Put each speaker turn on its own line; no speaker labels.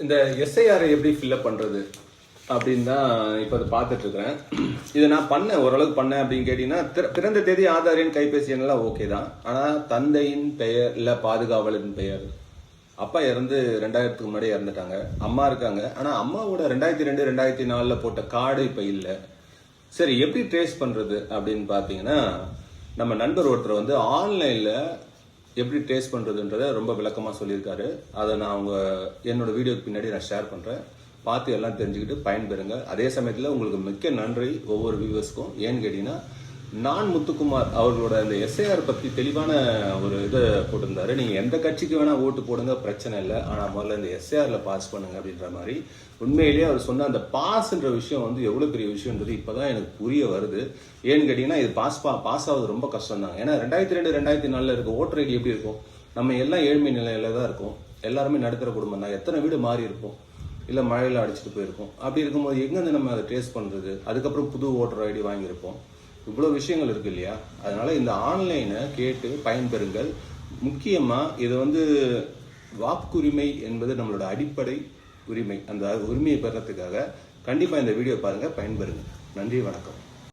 இந்த எஸ்ஐஆரை எப்படி ஃபில்அப் பண்ணுறது அப்படின்னு தான் இப்போ அதை பார்த்துட்ருக்குறேன் இதை நான் பண்ணேன் ஓரளவுக்கு பண்ணேன் அப்படின்னு கேட்டிங்கன்னா திற- பிறந்த தேதி ஆதாரின் கைபேசி எண்ணெல்லாம் ஓகே தான். ஆனால் தந்தையின் பெயர் இல்லை பாதுகாவலரின் பெயர். அப்பா இறந்து ரெண்டாயிரத்துக்கு முன்னாடி இறந்துட்டாங்க. அம்மா இருக்காங்க. ஆனால் அம்மாவோட ரெண்டாயிரத்தி ரெண்டு ரெண்டாயிரத்தி நாலில் போட்ட கார்டு இப்போ இல்லை. சரி எப்படி ட்ரேஸ் பண்ணுறது அப்படின்னு பார்த்தீங்கன்னா நம்ம நண்பர் ஒருத்தர் வந்து ஆன்லைனில் எப்படி டேஸ்ட் பண்ணுறதுன்றதை ரொம்ப விளக்கமாக சொல்லியிருக்காரு. அதை நான் அவங்க என்னோட வீடியோக்கு பின்னாடி நான் ஷேர் பண்ணுறேன் பார்த்து எல்லாம் தெரிஞ்சுக்கிட்டு பயன்பெறுங்க. அதே சமயத்தில் உங்களுக்கு மிக்க நன்றி ஒவ்வொரு வியூவர்ஸ்க்கும் ஏன்னு கேட்டிங்கன்னா நான் முத்துக்குமார் அவர்களோட அந்த எஸ்ஐஆர் பற்றி தெளிவான ஒரு இதை போட்டிருந்தாரு. நீங்கள் எந்த கட்சிக்கு வேணால் ஓட்டு போடுங்க பிரச்சனை இல்லை. ஆனால் முதல்ல இந்த எஸ்ஐஆரில் பாஸ் பண்ணுங்க அப்படின்ற மாதிரி உண்மையிலேயே அவர் சொன்ன அந்த பாஸ்ன்ற விஷயம் வந்து எவ்வளோ பெரிய விஷயம்ன்றது இப்பதான் எனக்கு புரிய வருது. ஏன்னு கேட்டிங்கன்னா இது பாஸ் பா பாஸ் ஆகுது ரொம்ப கஷ்டம் தான் ஏன்னா ரெண்டாயிரத்தி ரெண்டு ரெண்டாயிரத்தி நாலுல இருக்க ஓட்டர் ஐடி எப்படி இருக்கும்? நம்ம எல்லாம் ஏழ்மை நிலையில தான் இருக்கும். எல்லாருமே நடுத்தர குடும்பம் தான். எத்தனை வீடு மாறி இருப்போம் இல்லை மழையில் அடிச்சுட்டு போயிருக்கோம். அப்படி இருக்கும்போது எங்கேருந்து நம்ம அதை ட்ரேஸ் பண்ணுறது அதுக்கப்புறம் புது ஓட்டர் ஐடி வாங்கியிருப்போம். இவ்வளோ விஷயங்கள் இருக்கு இல்லையா? அதனால இந்த ஆன்லைனை கேட்டு பயன்பெறுங்கள். முக்கியமாக இதை வந்து வாக்குரிமை என்பது நம்மளோட அடிப்படை உரிமை. அந்த உரிமையை பெறத்துக்காக கண்டிப்பாக இந்த வீடியோ பாருங்கள் பயன்பெறுங்க. நன்றி வணக்கம்.